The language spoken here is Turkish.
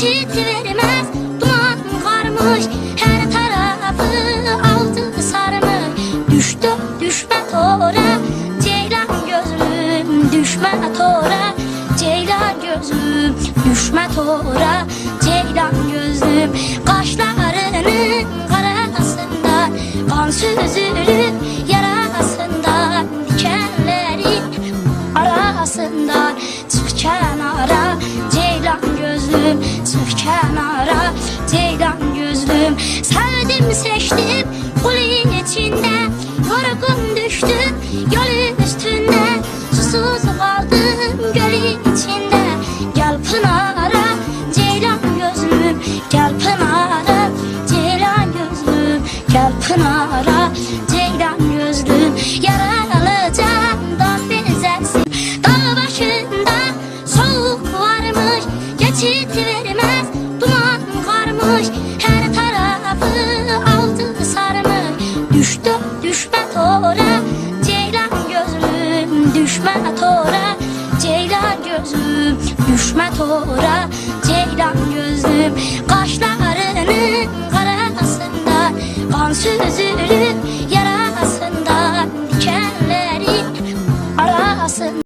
süt vermez. Duman karmış her tarafı aldı sarmış. Düştü düşme tora Ceylan gözlüm düşme tora. Ceylan gözlüm düşme tora Ceylan gözlüm kaşlarının karasından Kan süzülüp yarasından Dikenlerin arasından çık kenara gözlüm Çık kenara Ceylan gözlüm Sevdim seçtim kul içinde. Yorgun düştüm yol üstünde. Susuz kaldım göl içinde. Gel Pınar'a Ceylan gözlüm Gel Pınar'a Ceylan gözlüm Gel Pınar'a süt vermez. Duman karmış her tarafı aldı sarmış. Düştü düşme tora ceylan gözüm düşme tora. Ceylan gözüm düşme tora ceylan gözüm. Kaşlarının karasından kan süzülüp yarasından diken